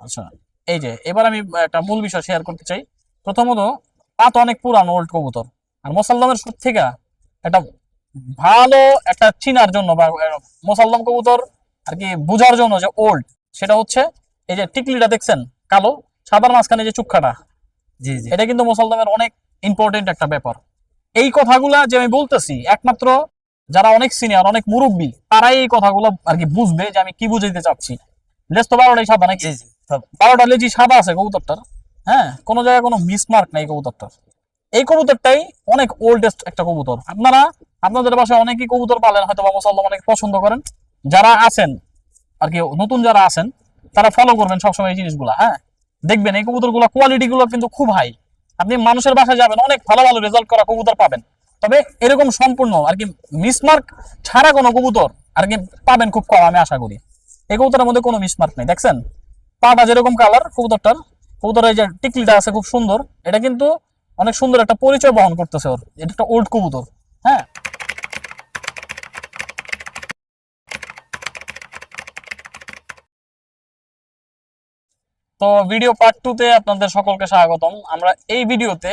আচ্ছা এই যে এবার আমি একটা মূল বিষয় শেয়ার করতে চাই। প্রথমত পাত অনেক পুরানো ওল্ড কবুতর। আর মোসাল্লামের সুর থেকে একটা ভালো একটা চিনার জন্য বা মোসাল্লাম কবুতর আর কি বোঝার জন্য যে ওল্ড সেটা হচ্ছে এই যে টিকলিটা দেখছেন কালো সাদার মাঝখানে যে চুক্ষাটা জি জি। এটা কিন্তু মুসলমানের অনেক ইম্পর্টেন্ট একটা ব্যাপার। এই কথাগুলা যে আমি বলতেছি একমাত্র যারা অনেক সিনিয়র অনেক মুরব্বী তারাই এই কথাগুলো আর কি বুঝবে যে আমি কি বুঝাইতে চাচ্ছি। লেজ তো বারোটাই সাদা নাকি? বারোটা লেজি সাদা আছে কবুতরটার হ্যাঁ? কোনো জায়গায় কোনো মিসমার্ক নাই কবুতরটার। এই কবুতরটাই অনেক ওল্ডেস্ট একটা কবুতর। আপনারা, আপনাদের বাসায় অনেকেই কবুতর পালেন হয়তো বা মুসলমান অনেক পছন্দ করেন। যারা আছেন, আর কি, নতুন যারা আছেন, তারা ফলো করবেন সবসময় এই জিনিসগুলা হ্যাঁ? দেখবেন এই কবুতরগুলা কোয়ালিটি গুলো কিন্তু খুব হাই আপনি মানুষের বাসায় যাবেন, অনেক ভালো ভালো রেজাল্ট করা কবুতর পাবেন। তবে এরকম সম্পূর্ণ, আর কি মিসমার্ক ছাড়া কোনো কবুতর, আর কি, পাবেন খুব কম, আমি আশা করি। এই কবুতরের মধ্যে কোনো মিসমার্ক নেই, দেখছেন? পাটা যেরকম কালার কবুতরটার এই যে টিকলিটা আছে খুব সুন্দর, এটা কিন্তু অনেক সুন্দর একটা পরিচয় বহন করতেছে ওর। এটা একটা ওল্ড কবুতর হ্যাঁ? তো ভিডিও পার্ট টু তে আপনাদের সকলকে স্বাগতম। আমরা এই ভিডিওতে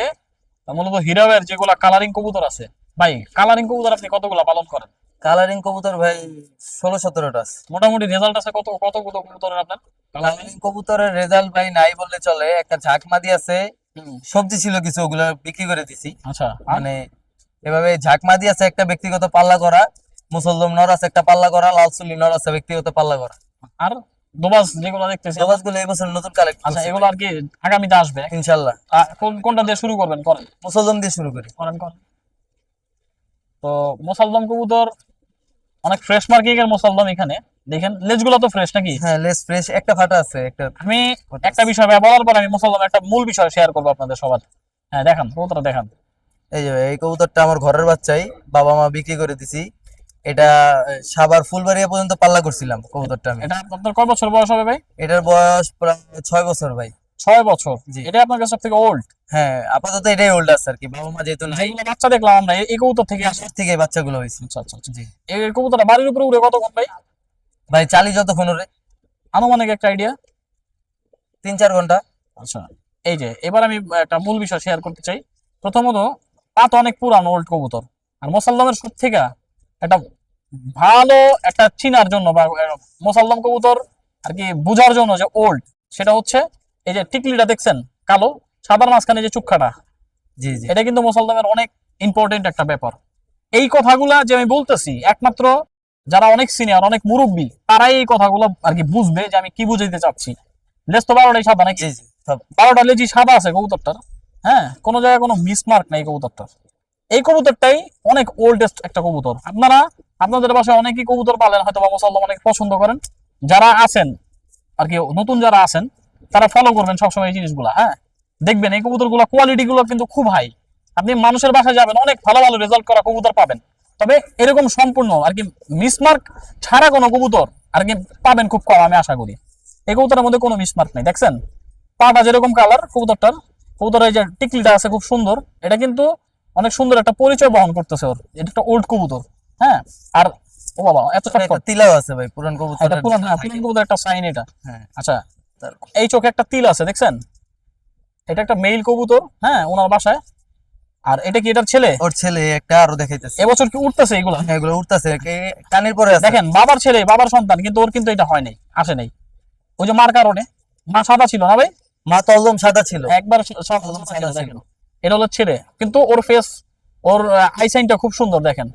মূলত হিরাবের যেগুলা কালারিং কবুতর আছে, ভাই কালারিং কবুতর আপনি কতগুলা পালন করেন? কালারিং কবুতর ভাই ষোলো সতেরোটা আছে মোটামুটি রেজাল্ট আছে কত কত কত কবুতরের আপনার? কালারিং কবুতরের রেজাল্ট ভাই নাই বললে চলে। একটা ঝাঁকমাদি আছে সবজি ছিল কিছু ওগুলো বিক্রি করে দিছি। আচ্ছা। মানে এভাবে ঝাঁকমাদি আছে একটা ব্যক্তিগত পাল্লা করা। মুসলদম নর আছে একটা পাল্লা করা। লাল চুলি নর আছে ব্যক্তিগত পাল্লা করা। আর দোবাস যেগুলো দেখতেছি। সবাসগুলো এই বছর নতুন কালেক্ট আচ্ছা এগুলো আর কি আগামীতে আসবে? ইনশাল্লাহ। কোন- কোনটা দিয়ে শুরু করবেন? করেন। মুসলদম দিয়ে শুরু করি। করেন করেন। তো মোসালদম কবুতর অনেক ফ্রেশ মার্কিং এর মোসালদম এখানে। দেখেন লেজগুলো তো ফ্রেশ নাকি? হ্যাঁ লেস ফ্রেশ একটা ফাটা আছে একটা আমি একটা বিষয় বলার পর আমি মোসালদম একটা মূল বিষয় শেয়ার করব আপনাদের সবার। হ্যাঁ দেখান কবুতরটা দেখান। এই যে এই কবুতরটা আমার ঘরের বাচ্চাই বাবা মা বিক্রি করে দিছি। এটা সাবার ফুলবাড়িয়া পর্যন্ত পাল্লা করছিলাম কবুতরটা আমি। এটা আপনার কয় বছর বয়স হবে ভাই? এটার বয়স প্রায় ছয় বছর ভাই। ছয় বছর। এটা আপনার কাছে সব থেকে ওল্ড হ্যাঁ আপাতত এটাই ওল্ড আছে আর কি। বাবা মা যেহেতু নাই। বাচ্চা দেখলাম আমরা এই- কবুতর থেকে আসে। এর থেকে বাচ্চাগুলো হয়েছে। আচ্ছা আচ্ছা আচ্ছা। জি। এই কবুতরটা বাড়ির উপরে উড়ে কতক্ষণ ভাই? ভাই চালি যতক্ষণ ওরে আনুমানিক একটা আইডিয়া তিন চার ঘণ্টা। আচ্ছা এই যে এবার আমি একটা মূল বিষয় শেয়ার করতে চাই। প্রথমত পাত অনেক পুরানো ওল্ড কবুতর। আর মোসাল্লামের সুর থেকে একটা ভালো একটা চিনার জন্য বা মোসাল্লাম কবুতর আর কি বোঝার জন্য যে ওল্ড সেটা হচ্ছে এই যে টিকলিটা দেখছেন কালো সাদার মাঝখানে যে চুক্ষাটা জি জি। এটা কিন্তু মুসলমানের অনেক ইম্পর্টেন্ট একটা ব্যাপার। এই কথাগুলা যে আমি বলতেছি একমাত্র যারা অনেক সিনিয়র অনেক মুরব্বী তারাই এই কথাগুলো আর কি বুঝবে যে আমি কি বুঝাইতে চাচ্ছি। লেজ তো বারোটাই সাদা নাকি? বারোটা লেজি সাদা আছে কবুতরটার হ্যাঁ? কোনো জায়গায় কোনো মিসমার্ক নাই কবুতরটার। এই কবুতরটাই অনেক ওল্ডেস্ট একটা কবুতর। আপনারা আপনাদের বাসায় অনেকেই কবুতর পালেন হয়তো বা মুসলমান অনেক পছন্দ করেন। যারা আছেন আর কি নতুন যারা আছেন তারা ফলো করবেন সবসময় এই জিনিসগুলা হ্যাঁ? দেখবেন এই কবুতরগুলা কোয়ালিটি গুলো কিন্তু খুব হাই আপনি মানুষের বাসায় যাবেন অনেক ভালো ভালো রেজাল্ট করা কবুতর পাবেন। তবে এরকম সম্পূর্ণ আর কি মিসমার্ক ছাড়া কোনো কবুতর আর কি পাবেন খুব কম আমি আশা করি। এই কবুতরের মধ্যে কোনো মিসমার্ক নেই দেখছেন? পাটা যেরকম কালার কবুতরটার কবুতরের এই যে টিকলিটা আছে খুব সুন্দর এটা কিন্তু অনেক সুন্দর একটা পরিচয় বহন করতেছে ওর এটা একটা ওল্ড কবুতর হ্যাঁ? আর ও বাবা এত তিলাও আছে ভাই পুরান কবুতর পুরান হ্যাঁ পুরান কবুতর একটা সাইন এটা। হ্যাঁ। আচ্ছা এই চোখে একটা তিল আছে দেখছেন? এটা একটা মেইল কবুতর হ্যাঁ ওনার বাসায়। আর এটা কি এটার ছেলে? ওর ছেলে একটা আরও দেখাইতেছে। এবছর কি উঠতেছে এগুলা? হ্যাঁ, এগুলো উঠতেছে কানের পরে আছে। দেখেন বাবার ছেলে বাবার সন্তান কিন্তু ওর কিন্তু এটা হয় নাই আসে নাই। ওই যে মার কারণে। মা সাদা ছিল না ভাই? মা তলদম সাদা ছিল। একবার সব সাদা দেখেন এটা হলো ছেলে। কিন্তু ওর ফেস ওর আই সাইনটা খুব সুন্দর দেখেন।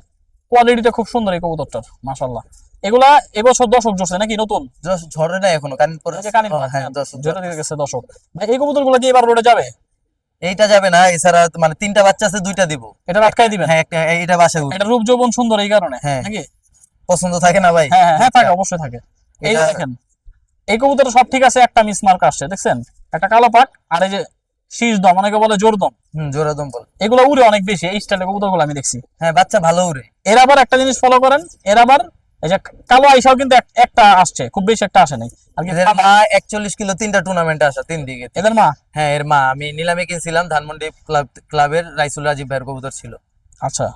কোয়ালিটিটা খুব সুন্দর এই কবুতরটার মাশাল্লাহ এগুলা এবছর দশক জোরছে নাকি নতুন? ঝরে নাই এখনও পরে এই হ্যাঁ হ্যাঁ, দশ- জোরে দিয়ে গেছে দশক এই কবুতরগুলো কি এবার রোডে যাবে? এইটা যাবে না এছাড়া মানে তিনটা বাচ্চা আছে দুইটা দিব। এটা আটকাই দিবেন? হ্যাঁ একটা এইটা বাসায় এটা রূপ যৌবন সুন্দর এই কারণে হ্যাঁ। নাকি? পছন্দ থাকে না ভাই? হ্যাঁ হ্যাঁ হ্যাঁ থাকে অবশ্যই থাকে। এই দেখেন এই কবুতর সব ঠিক আছে একটা মিস মার্ক আসছে দেখছেন? একটা কালো পাক আর এই যে শীষ দম অনেকে বলে জোর দম। হুম জোড়া দম বল। এগুলো উড়ে অনেক বেশি এই স্টাইলের কবুতরগুলো আমি দেখছি। হ্যাঁ বাচ্চা ভালো উড়ে। এর আবার একটা জিনিস ফলো করেন এর আবার এই যে কালো আইসাও কিন্তু একটা আসছে খুব বেশি একটা আসে নাই। আর কি মা একচল্লিশ কিলো তিনটা টুর্নামেন্টে আসা তিন দিকে। এদের মা? হ্যাঁ এর মা। আমি নিলামে কিনছিলাম ধানমন্ডি ক্লাব ক্লাবের রাইসুল রাজীব ভাইয়ের কবুতর ছিল। আচ্ছা।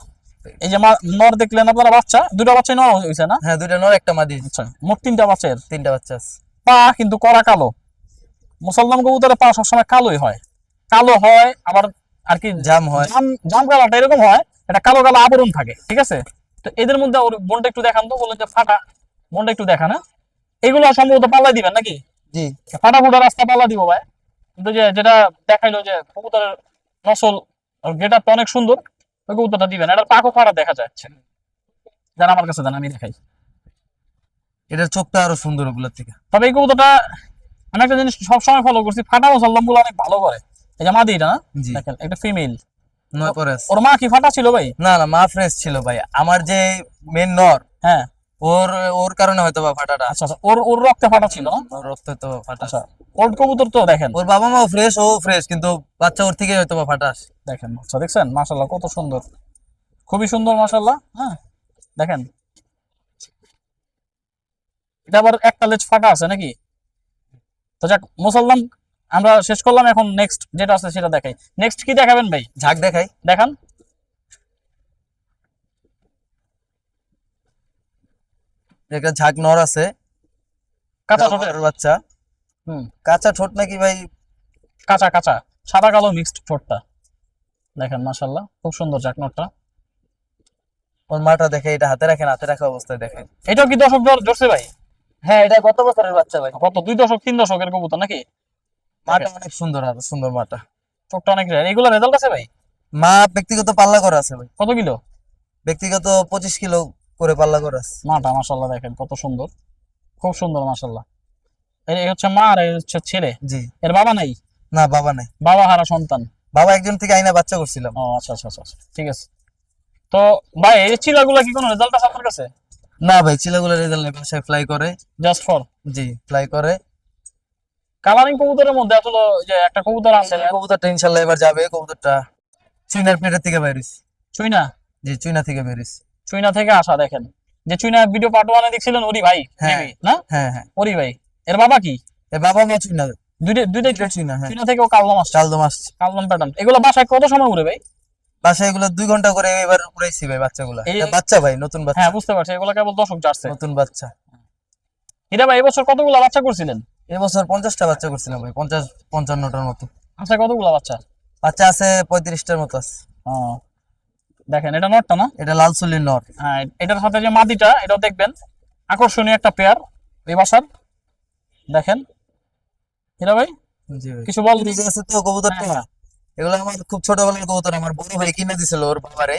এই যে মা নর দেখলেন আপনারা বাচ্চা? দুটো বাচ্চা নর হয়েছে না? হ্যাঁ দুইটা নর একটা মাদি আচ্ছা মোট তিনটা বাচ্চা এর? তিনটা বাচ্চা আছে। পা কিন্তু করা কালো। মুসলমান কবুতরের পা সবসময় কালোই হয়। কালো হয় আবার আর কি জাম হয়। জাম জাম কালারটা এরকম হয় এটা কালো কালো আবরণ থাকে ঠিক আছে? তো এদের মধ্যে ওর বোনটা একটু দেখান তো বললেন যে ফাটা বোনটা একটু দেখান হ্যাঁ? এগুলো সম্ভবত পাল্লাই দিবেন নাকি? জি। ফাটা ফুটা রাস্তা পাল্লা দিব ভাই। কিন্তু যে যেটা দেখাইলো যে কবুতরের নসল গেটারটা অনেক সুন্দর ওই কবুতরটা দিবেন। এটার পাকও ফাটা দেখা যাচ্ছে। যারা আমার কাছে দেন আমি দেখাই। এটার চোখটা আরও সুন্দর ওগুলোর থেকে। তবে এই কবুতরটা আমি একটা জিনিস সবসময় ফলো করছি ফাটা মুসলমানগুলো অনেক ভালো করে। এই যে মাদি এটা না? দেখেন একটা ফিমেল নয় পরে ওর মা কি ফাটা ছিল ভাই? না না মা ফ্রেশ ছিল ভাই। আমার যে মেন নর হ্যাঁ। ওর ওর কারণে হয়তো বা ফাটাটা। আচ্ছা আচ্ছা ওর ওর রক্তে ফাটা ছিল? ওর রক্ত তো ফাটা আচ্ছা কবুতর তো দেখেন। ওর বাবা মাও ফ্রেশ ও ফ্রেশ কিন্তু বাচ্চা ওর থেকে হয়তো বা ফাটা আসে। দেখেন আচ্ছা দেখছেন? মাশাল্লাহ কত সুন্দর। খুবই সুন্দর মাশাল্লাহ হ্যাঁ? দেখেন। এটা আবার একটা লেজ ফাটা আছে নাকি? তো যাক মুসলমান আমরা শেষ করলাম এখন নেক্সট যেটা আছে সেটা দেখাই। নেক্সট কি দেখাবেন ভাই? ঝাঁক দেখাই। দেখান। একটা ঝাঁক নর আছে। কাঁচা ঠোঁটের। বাচ্চা। হুম। কাঁচা ঠোঁট নাকি ভাই? কাঁচা কাঁচা। সাদা কালো মিক্সড ঠোঁটটা। দেখেন মাশাল্লাহ খুব সুন্দর চাকনটটা ওর মাটা দেখে এটা হাতে রাখেন হাতে রাখা অবস্থায় দেখেন। এটাও কি দশক ধর- ধরছে ভাই? হ্যাঁ এটা গত বছরের বাচ্চা ভাই? কত দুই দশক তিন দশকের কবুতর নাকি? মাটা অনেক সুন্দর আর সুন্দর মাটা চোখটা অনেক রেয়ার এগুলো রেজাল্ট আছে ভাই? মা ব্যক্তিগত পাল্লা করা আছে ভাই। কত কিলো? ব্যক্তিগত পঁচিশ কিলো করে পাল্লা করা আছে। মাটা মাশাল্লাহ দেখেন কত সুন্দর। খুব সুন্দর মাশাল্লাহ এই হচ্ছে মা আর হচ্ছে ছেলে? জি। এর বাবা নাই? না বাবা নাই। বাবা হারা সন্তান? বাবা একজন থেকে আইনা বাচ্চা করছিলাম। ও আচ্ছা আচ্ছা আচ্ছা আচ্ছা, ঠিক আছে। তো ভাই এই চিলাগুলা কি কোনো রেজাল্ট আছে আপনার কাছে? না ভাই চিলাগুলো রেজাল্ট নেই বাসায় ফ্লাই করে। জাস্ট ফর জি ফ্লাই করে। কালারিং কবুতরের মধ্যে আসলে যে একটা কবুতর আনছেন কবুতরটা ইনশাল্লাহ এবার যাবে কবুতরটা চুইনার পেটের থেকে বেরিস চুইনা? জি চুইনা থেকে বেরিস চুইনা থেকে আসা দেখেন। যে চুইনা ভিডিও পার্ট ওয়ানে দেখছিলেন ওরি ভাই হ্যাঁ। না? হ্যাঁ হ্যাঁ। ওরি ভাই। এর বাবা কি? এ বাবা মা চুইনা। দুইটা দুইটা চুইনা হ্যাঁ। চুইনা থেকে ও কালদম আসছে। চালদম আসছে। কালদম প্যাটার্ন এগুলো বাসায় কত সময় উড়ে ভাই? বাসায় এগুলো দুই ঘণ্টা করে এবার উড়াইছি ভাই বাচ্চাগুলো। বাচ্চা ভাই নতুন বাচ্চা। হ্যাঁ বুঝতে পারছি। এগুলো কেবল দশক যাচ্ছে। নতুন বাচ্চা। এটা ভাই এবছর কতগুলা বাচ্চা করছিলেন? এবছর পঞ্চাশটা বাচ্চা করছিলাম ভাই পঞ্চাশ পঞ্চান্নটার মতো। আচ্ছা কতগুলা বাচ্চা? বাচ্চা আছে পঁয়ত্রিশটার মতো আছে। দেখেন এটা নটটা না? এটা লাল নর হ্যাঁ এটার সাথে যে মাদিটা এটাও দেখবেন আকর্ষণীয় একটা পেয়ার এই বাসার। দেখেন। এরা ভাই? কিছু বল আছে তো কবুতরটা হ্যাঁ। এগুলো আমার খুব ছোটবেলার কবুতর আমার বড় ভাই কিনে দিছিল ওর বাবারে।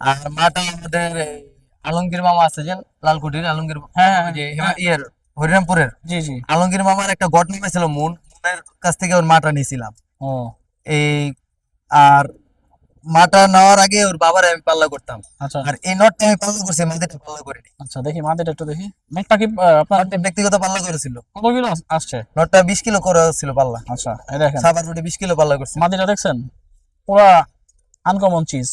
আর মাটা আমাদের আলমগীর মামা আছে যে লালকুটির আলমগীর হ্যাঁ, হ্যাঁ, যে হ্যাঁ। ইয়ের। হরিরামপুরের? জি জি। আলমগীর মামার একটা গট নেমেছিল মুন মুনের কাছ থেকে ওর মাটা নিয়েছিলাম। ও। এই আর মাটা নেওয়ার আগে ওর বাবার আমি পাল্লা করতাম। আচ্ছা। আর এই নটটা আমি পাল্লা করছি মাদিটা পাল্লা করিনি। আচ্ছা দেখি মাদিটা একটু দেখি। নটটা কি আপনার ব্যক্তিগত পাল্লা করেছিল। কত কিলো আসছে? নটটা বিশ কিলো করে ছিল পাল্লা। আচ্ছা এই দেখেন। সাবার রুটে বিশ কিলো পাল্লা করছে। মাদিটা দেখছেন? পুরা আনকমন চিজ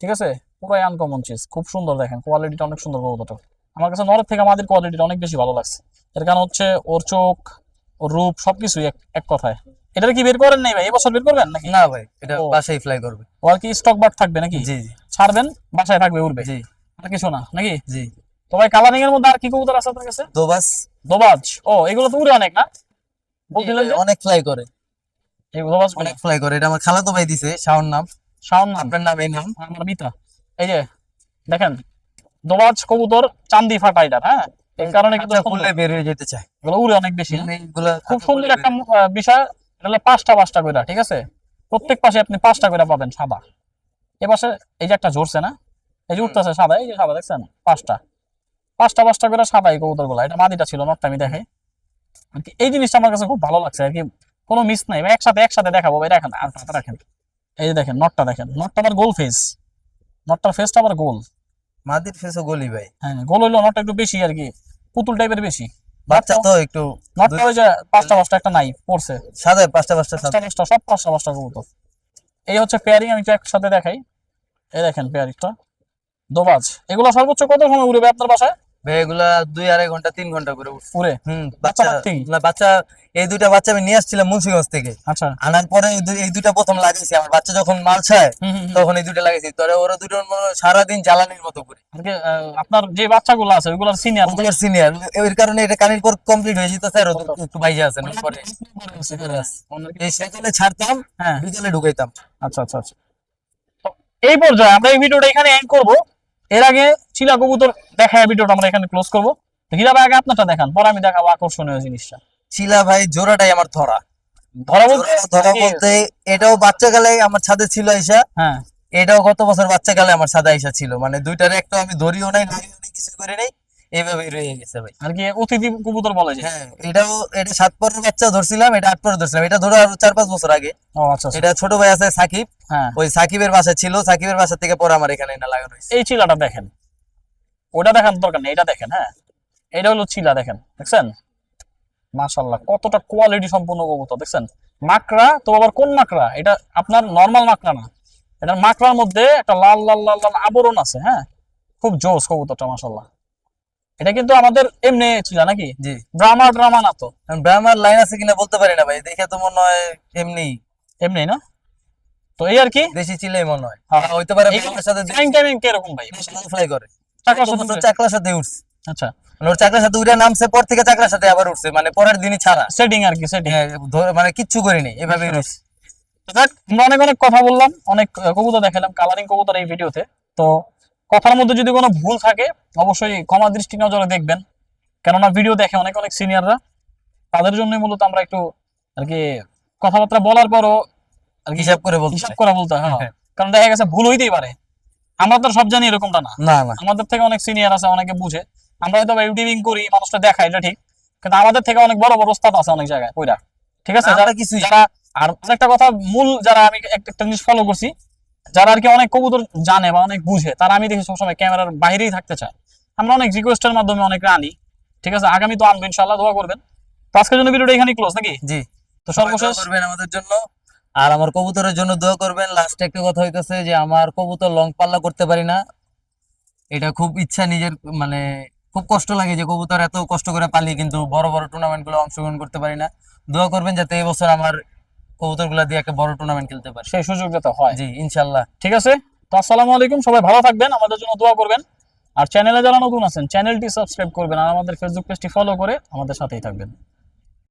ঠিক আছে? পুরাই আনকমন চিজ খুব সুন্দর দেখেন কোয়ালিটিটা অনেক সুন্দর কবুতরটা আমার কাছে নরের থেকে মাদির কোয়ালিটিটা অনেক বেশি ভালো লাগছে। এর কারণ হচ্ছে ওর চোখ ওর রূপ সবকিছুই এক এক কথায়। এটা কি বের করেন নাই ভাই? এবছর বের করবেন নাকি? না ভাই এটা বাসায় ফ্লাই করবে। ও আর কি স্টক বার থাকবে নাকি? জি জি। ছাড়বেন বাসায় থাকবে উড়বে। জি। আর কিছু না নাকি? জি। তো ভাই কালারিং এর মধ্যে আর কি কবুতর আছে আপনার কাছে? দোবাস। দোবাজ। ও এগুলো তো উড়ে অনেক না? বলছিলেন যে? অনেক ফ্লাই করে। এই দোবাজ অনেক ফ্লাই করে। এটা আমার খালাতো ভাই দিছে শাওন নাম। শাওন নাম। আপনার নাম এই নাম। আমার মিতা। এই যে দেখেন দোবাজ কবুতর চান্দি ফাটা এটা হ্যাঁ? এই কারণে কিন্তু আচ্ছা, সুন্দর। খুললে বের হয়ে যেতে চায়। এগুলো উড়ে অনেক বেশি খুব সুন্দর একটা বিষয় এটা হলো পাঁচটা পাঁচটা করে ঠিক আছে? প্রত্যেক পাশে আপনি পাঁচটা করে পাবেন সাদা। এ পাশে এই যে একটা ঝরছে না? এই যে উঠতেছে সাদা এই যে সাদা দেখছেন? পাঁচটা। পাঁচটা পাঁচটা করে সাদা এই কবুতরগুলা এটা মাদিটা ছিল নটটা আমি দেখে। এই জিনিসটা আমার কাছে খুব ভালো লাগছে আর কি কোনো মিস নাই। একসাথে একসাথে দেখাবো ভাই রাখেন আর রাখেন। এই যে দেখেন নটটা দেখেন নটটা আবার গোল ফেস নটটার ফেসটা আবার গোল মাদির ফেসও গলি ভাই। হ্যাঁ গোল হইল নটটা একটু বেশি আর কি পুতুল টাইপের বেশি। বাচ্চা তো একটু নটটা ওই যে পাঁচটা পাঁচটা একটা নাই পড়ছে। সাদা পাঁচটা পাঁচটা পাঁচটা সব পাঁচটা পাঁচটা কবুতর। এই হচ্ছে পেয়ারিং আমি একসাথে দেখাই। এই দেখেন পেয়ারিংটা দোবাজ। এগুলো সর্বোচ্চ কত সময় উড়বে আপনার বাসায়? ভাই এগুলা দুই আড়াই ঘণ্টা তিন ঘণ্টা করে পুরে? হুম বাচ্চা বাচ্চা এই দুইটা বাচ্চা আমি নিয়ে আসছিলাম মুন্সিগঞ্জ থেকে। আচ্ছা। আনার পরে এই দুই- দুইটা প্রথম লাগাইছি। আমার বাচ্চা যখন মাল ছায়। তখন এই দুইটা লাগাইছি। তোরে ওরা দুটো সারাদিন জ্বালানির মতো করে। আপনার যে বাচ্চাগুলো আছে ওইগুলোর সিনিয়র ওগুলোর সিনিয়র এর কারণে এটা কানের পর কমপ্লিট হয়ে যেত স্যার একটু বাইজে আছেন পরে। এই সকালে ছাড়তাম হ্যাঁ। বিকালে ঢুকাইতাম। আচ্ছা আচ্ছা আচ্ছা। এই পর্যায়ে আমরা এই ভিডিওটা এখানে এন্ড করব। এর আগে চিলা কবুতর দেখা ভিডিওটা আমরা এখানে ক্লোজ করব। তো হীরা ভাই আগে আপনারটা দেখান পরে আমি দেখাবো আকর্ষণীয় জিনিসটা। শিলা ভাই জোড়াটাই আমার ধরা। ধরা বলতে ধরা বলতে এটাও বাচ্চাকালে আমার ছাদে ছিল আইসা। হ্যাঁ। এটাও গত বছর বাচ্চাকালে আমার ছাদে আইসা ছিল। মানে দুইটার একটা আমি ধরিও নাই লাগিও নাই কিছু করে নাই এইভাবেই রয়ে গেছে ভাই। আর কি অতিথি কবুতর বলে যে হ্যাঁ এটাও এটা সাত পরের বাচ্চা ধরছিলাম এটা আট পরে ধরছিলাম। এটা ধরো আরও চার পাঁচ বছর আগে। ও আচ্ছা আচ্ছা। এটা ছোট ভাই আছে সাকিব। হ্যাঁ। ওই সাকিবের বাসা ছিল সাকিবের বাসা থেকে পরে আমার এখানে না লাগানো এই চিলাটা দেখেন। ওটা দেখার দরকার নেই এটা দেখেন হ্যাঁ? এটা হলো চিলা দেখেন দেখছেন? মাশাল্লাহ কতটা কোয়ালিটি সম্পূর্ণ কবুতর দেখছেন? মাকড়া তো আবার কোন মাকড়া? এটা আপনার নর্মাল মাকড়া না। এটার মাকড়ার মধ্যে একটা লাল লাল লাল লাল আবরণ আছে হ্যাঁ? খুব জোস কবুতরটা মাশাল্লাহ এটা কিন্তু আমাদের এমনি চিলা নাকি? জি। ড্রামা ড্রামা না তো। ব্রাহ্মার লাইন আছে কিনা বলতে পারি না ভাই দেখে তো মনে হয় এমনি। এমনি না? তো এই আর কি? দেশি চিলেই মনে হয়। হ্যাঁ। হ্যাঁ, হইতে পারে সাথে টাইম টাইমিং কীরকম ভাই। ফ্লাই করে। চাকলার সাথে উঠছে। আচ্ছা। মানে ওর চাকলার সাথে উঠে নামছে পর থেকে চাকলার সাথে আবার উঠছে মানে পরের দিনই ছাড়া। সেটিং আর কি সেটিং হ্যাঁ, মানে কিচ্ছু করিনি এভাবেই রয়েছে। তো আমরা অনেক অনেক কথা বললাম অনেক কবুতর দেখালাম কালারিং কবুতর এই ভিডিওতে। তো কথার মধ্যে যদি কোনো ভুল থাকে অবশ্যই ক্ষমা দৃষ্টি নজরে দেখবেন। কেননা ভিডিও দেখে অনেক অনেক সিনিয়ররা তাদের জন্যই মূলত আমরা একটু আর কি কথাবার্তা বলার পরও আর কি হিসাব করে বলতে হিসাব। করে বলতে হ্যাঁ। হ্যাঁ। কারণ দেখা গেছে ভুল হইতেই পারে। আমরা তো সব জানি এরকমটা না। না না। আমাদের থেকে অনেক সিনিয়র আছে অনেকে বুঝে। আমরা হয়তো ইউটিউবিং করি মানুষটা দেখাই এটা ঠিক। কিন্তু আমাদের থেকে অনেক বড় বড় ওস্তাদ আছে অনেক জায়গায় কইরা। ঠিক আছে? যারা কিছুই যারা আর আরেকটা কথা মূল যারা আমি একটা জিনিস ফলো করছি যারা আর কি অনেক কবুতর জানে বা অনেক বুঝে তারা আমি দেখি সবসময় ক্যামেরার বাইরেই থাকতে চায়। আমরা অনেক রিকোয়েস্টের মাধ্যমে অনেক আনি ঠিক আছে? আগামী তো আনব ইনশাল্লাহ দোয়া করবেন। তো আজকের জন্য ভিডিওটা এখানেই ক্লোজ নাকি? জি। তো সর্বশেষ করবেন আমাদের জন্য। আর আমার কবুতরের জন্য দোয়া করবেন। লাস্টে একটা কথা হইতাছে যে আমার কবুতর লং পাল্লা করতে পারি না। এটা খুব ইচ্ছা নিজের মানে খুব কষ্ট লাগে যে কবুতর এত কষ্ট করে পালি কিন্তু বড় বড় টুর্নামেন্টগুলো অংশগ্রহণ করতে পারি না। দোয়া করবেন যাতে এই বছর আমার কবুতরগুলা দিয়ে একটা বড় টুর্নামেন্ট খেলতে পারি। সেই সুযোগ যাতে হয়। জি ইনশাল্লাহ ঠিক আছে? তো আসসালামু আলাইকুম সবাই ভালো থাকবেন আমাদের জন্য দোয়া করবেন। আর চ্যানেলে যারা নতুন আছেন চ্যানেলটি সাবস্ক্রাইব করবেন আর আমাদের ফেসবুক পেজটি ফলো করে আমাদের সাথেই থাকবেন।